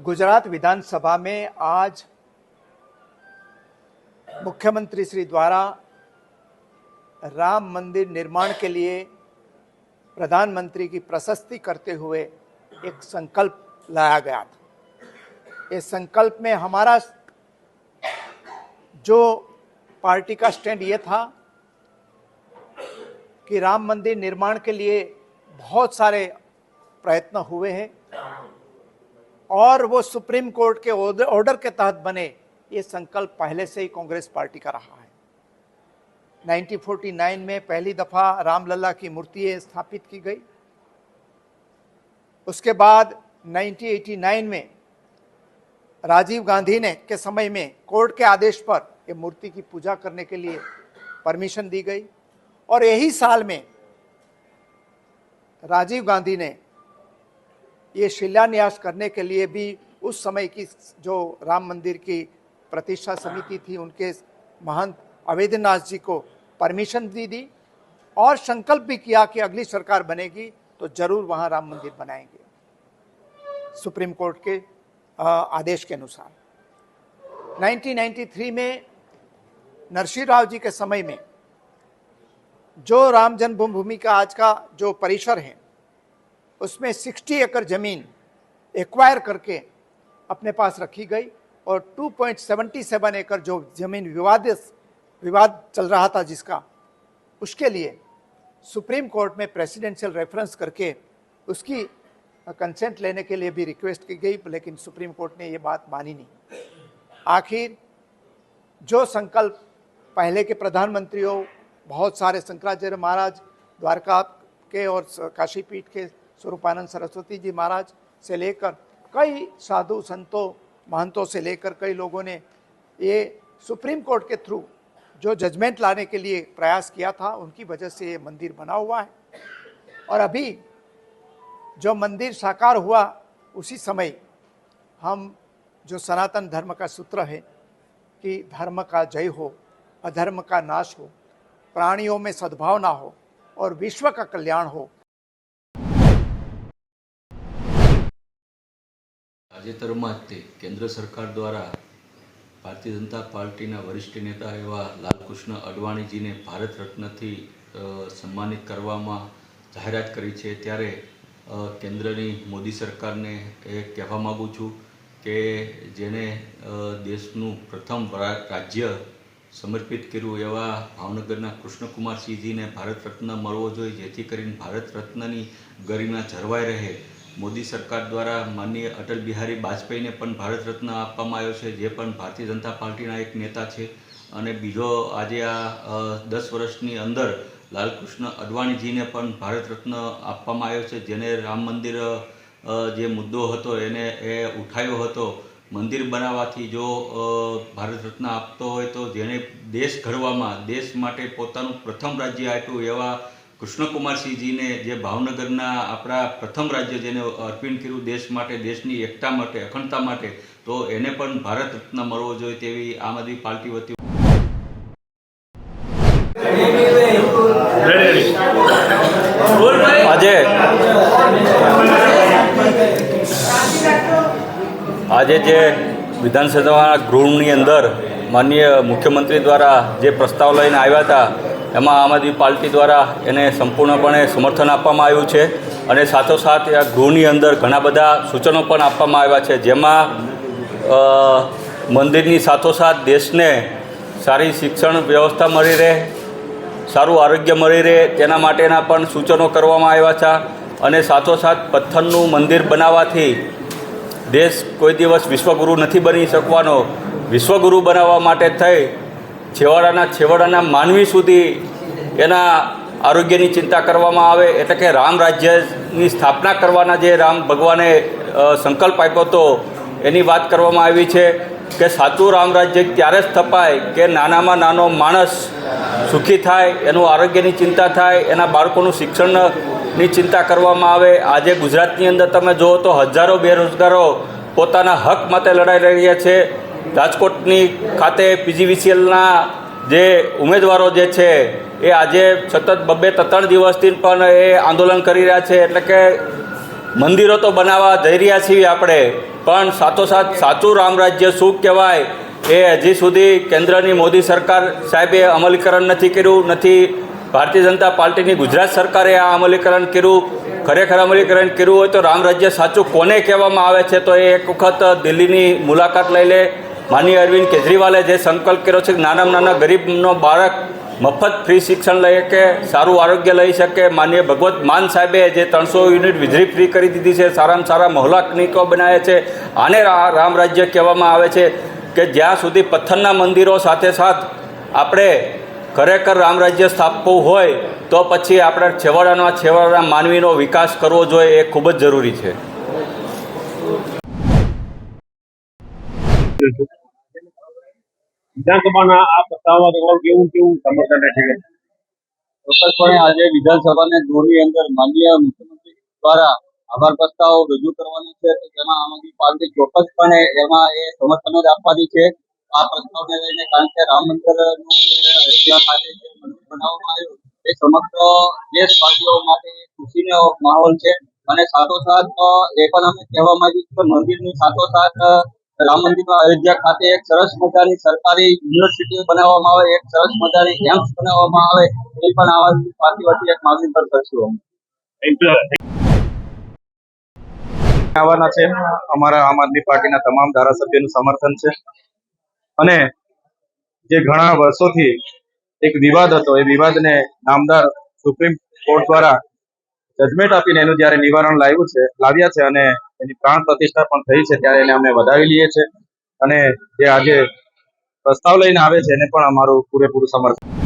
गुजरात विधानसभा में आज मुख्यमंत्री श्री द्वारा राम मंदिर निर्माण के लिए प्रधानमंत्री की प्रशस्ति करते हुए एक संकल्प लाया गया था। इस संकल्प में हमारा जो पार्टी का स्टैंड ये था कि राम मंदिर निर्माण के लिए बहुत सारे प्रयत्न हुए हैं। और वो सुप्रीम कोर्ट के ऑर्डर के तहत बने, ये संकल्प पहले से ही कांग्रेस पार्टी का रहा है। 1949 में पहली दफ़ा रामलला की मूर्ति स्थापित की गई। उसके बाद 1989 में राजीव गांधी ने के समय में कोर्ट के आदेश पर ये मूर्ति की पूजा करने के लिए परमिशन दी गई। और यही साल में राजीव गांधी ने ये शिलान्यास करने के लिए भी उस समय की जो राम मंदिर की प्रतिष्ठा समिति थी, उनके महंत अवेद्यनाथ जी को परमिशन दी दी और संकल्प भी किया कि अगली सरकार बनेगी तो ज़रूर वहाँ राम मंदिर बनाएँगे। सुप्रीम कोर्ट के आदेश के अनुसार। 1993 में नरसिंह राव जी के समय में जो राम जन्मभूमि का आज का जो परिसर है उसमें 60 एकड़ ज़मीन एक्वायर करके अपने पास रखी गई और 2.77 एकड़ जो ज़मीन विवादित विवाद चल रहा था जिसका, उसके लिए सुप्रीम कोर्ट में प्रेसिडेंशियल रेफरेंस करके उसकी कंसेंट लेने के लिए भी रिक्वेस्ट की गई, लेकिन सुप्रीम कोर्ट ने ये बात मानी नहीं। आखिर जो संकल्प पहले के प्रधानमंत्रियों बहुत सारे शंकराचार्य महाराज, द्वारका के और काशीपीठ के स्वरूपानंद सरस्वती जी महाराज से लेकर कई साधु संतों, महंतों से लेकर कई लोगों ने ये सुप्रीम कोर्ट के थ्रू जो जजमेंट लाने के लिए प्रयास किया था, उनकी वजह से ये मंदिर बना हुआ है। और अभी जो मंदिर साकार हुआ, उसी समय हम जो सनातन धर्म का सूत्र है कि धर्म का जय हो, अधर्म का नाश हो, प्राणियों में सद्भावना हो और विश्व का कल्याण हो તાજેતરમાં જ તે. કેન્દ્ર સરકાર દ્વારા ભારતીય જનતા પાર્ટીના વરિષ્ઠ નેતા એવા લાલકૃષ્ણ અડવાણીજીને ભારત રત્નથી સન્માનિત કરવામાં જાહેરાત કરી છે. ત્યારે કેન્દ્રની મોદી સરકારને એ કહેવા માગું છું કે જેને દેશનું પ્રથમ રાજ્ય સમર્પિત કર્યું એવા ભાવનગરના કૃષ્ણકુમારસિંહજીને ભારત રત્ન મળવો જોઈએ, જેથી કરીને ભારત રત્નની ગરિમા જળવાઈ રહે. મોદી સરકાર દ્વારા માનનીય અટલ બિહારી વાજપેયીને પણ ભારત રત્ન આપવામાં આવ્યો છે, જે પણ ભારતીય જનતા પાર્ટીના એક નેતા છે. અને બીજો આજે આ દસ વર્ષની અંદર લાલકૃષ્ણ અડવાણીજીને પણ ભારત રત્ન આપવામાં આવ્યો છે, જેને રામ મંદિર જે મુદ્દો હતો એને એ ઉઠાવ્યો હતો. મંદિર બનાવવાથી જો ભારત રત્ન આપતો હોય તો જેણે દેશ ઘડવામાં, દેશ માટે પોતાનું પ્રથમ રાજ્ય આપ્યું એવા કૃષ્ણકુમારસિંહજીને જે ભાવનગરના આપણા પ્રથમ રાજ્ય જેને અર્પણ કર્યું દેશ માટે, દેશની એકતા માટે, અખંડતા માટે, તો એને પણ ભારત રત્ન મળવો જોઈએ તેવી આમ આદમી પાર્ટી વતી આજે જે વિધાનસભાના ગૃહની અંદર માનનીય મુખ્યમંત્રી દ્વારા જે પ્રસ્તાવ લઈને આવ્યા હતા એમાં આમ આદમી પાર્ટી દ્વારા એને સંપૂર્ણપણે સમર્થન આપવામાં આવ્યું છે અને સાથોસાથ આ ગૃહની અંદર ઘણા બધા સૂચનો પણ આપવામાં આવ્યા છે, જેમાં મંદિરની સાથોસાથ દેશને સારી શિક્ષણ વ્યવસ્થા મળી રહે, સારું આરોગ્ય મળી રહે, તેના માટેના પણ સૂચનો કરવામાં આવ્યા છે અને સાથોસાથ પથ્થરનું મંદિર બનાવવાથી દેશ કોઈ દિવસ વિશ્વગુરુ નથી બની શકવાનો. વિશ્વગુરુ બનાવવા માટે થઈ છેવાડાના છેવાડાના માનવી સુધી એના આરોગ્યની ચિંતા કરવામાં આવે, એટલે કે રામ રાજ્યની સ્થાપના કરવાના જે રામ ભગવાને સંકલ્પ આપ્યો હતો, એની વાત કરવામાં આવી છે કે સાચું રામ રાજ્ય ત્યારે જ સ્થપાય કે નાનામાં નાનો માણસ સુખી થાય, એનું આરોગ્યની ચિંતા થાય, એના બાળકોનું શિક્ષણની ચિંતા કરવામાં આવે. આજે ગુજરાતની અંદર તમે જુઓ તો હજારો બેરોજગારો પોતાના હક માટે લડાઈ રહ્યા છે. રાજકોટની ખાતે પીજીવીસીએલના જે ઉમેદવારો જે છે, એ આજે સતત બબે ત્રણ દિવસથી પણ એ આંદોલન કરી રહ્યા છે. એટલે કે મંદિરો તો બનાવવા જઈ રહ્યા છીએ આપણે, પણ સાથોસાથ સાચું રામ રાજ્ય શું કહેવાય એ હજી સુધી કેન્દ્રની મોદી સરકાર સાહેબે અમલીકરણ નથી કર્યું, નથી ભારતીય જનતા પાર્ટીની ગુજરાત સરકારે આ અમલીકરણ કર્યું, ખરેખર અમલીકરણ કર્યું હોય તો રામ રાજ્ય સાચું કોને કહેવામાં આવે છે? તો એ એક વખત દિલ્હીની મુલાકાત લઈ લે માનીય અરવિંદ કેજરીવાલે જે સંકલ્પ કર્યો છે કે નાનામાં નાના ગરીબનો બાળક મફત ફ્રી શિક્ષણ લઈ શકે, સારું આરોગ્ય લઈ શકે, માનીય ભગવત માન સાહેબે જે ત્રણસો યુનિટ વીજળી ફ્રી કરી દીધી છે, સારામાં સારા મહોલા ક્લિનિકો બનાવ્યા છે. આને રામ રાજ્ય કહેવામાં આવે છે કે જ્યાં સુધી પથ્થરના મંદિરો સાથે સાથ આપણે ખરેખર રામ રાજ્ય સ્થાપવું હોય તો પછી આપણે છેવાડાના છેવાડાના માનવીનો વિકાસ કરવો જોઈએ એ ખૂબ જ જરૂરી છે વિધાનસભાના આ પ્રસ્તાવમાં તમારું કેવું કેવું સમર્થન રહેશે? ચોક્કસપણે આજે વિધાનસભાના ગૃહની અંદર માનનીય મુખ્યમંત્રી દ્વારા આભાર પ્રસ્તાવ રજૂ કરવાનો છે. તેમાં આમ પાર્ટી ચોક્કસપણે એમાં એ સમર્થન જ આપવાની છે. આ પ્રસ્તાવને લઈને કારણ કે રામ મંદિરનું અયોધ્યા મંદિર બનાવવામાં આવ્યું, એ સમગ્ર દેશવાસીઓ માટે ખુશીનો માહોલ છે. અને સાથોસાથ, એ પણ અમે કહેવા માંગીએ કે મંદિરની સાથોસાથ રામ મંદિરમાં અયોધ્યા ખાતે એક સરસ મજાની સરકારી યુનિવર્સિટી બનાવવામાં આવે, એક સરસ મજાની એમ્સ બનાવવામાં આવે, એ પણ આવા પાર્ટી વતી એક માગણી પર કરશું. આવવાના છે અમારા આમ આદમી પાર્ટીના તમામ ધારાસભ્યોનું સમર્થન છે અને જે ઘણા વર્ષોથી એક વિવાદ હતો, એ વિવાદને નામદાર સુપ્રીમ કોર્ટ દ્વારા જજમેન્ટ આપીને એનું જ્યારે નિવારણ લાવ્યું છે, લાવ્યા છે અને એની પ્રાણ પ્રતિષ્ઠા પણ થઈ છે, ત્યારે એને અમે વધાવી લઈએ છીએ. અને જે આજે પ્રસ્તાવ લઈને આવે છે, એને પણ અમારું પૂરેપૂરું સમર્થન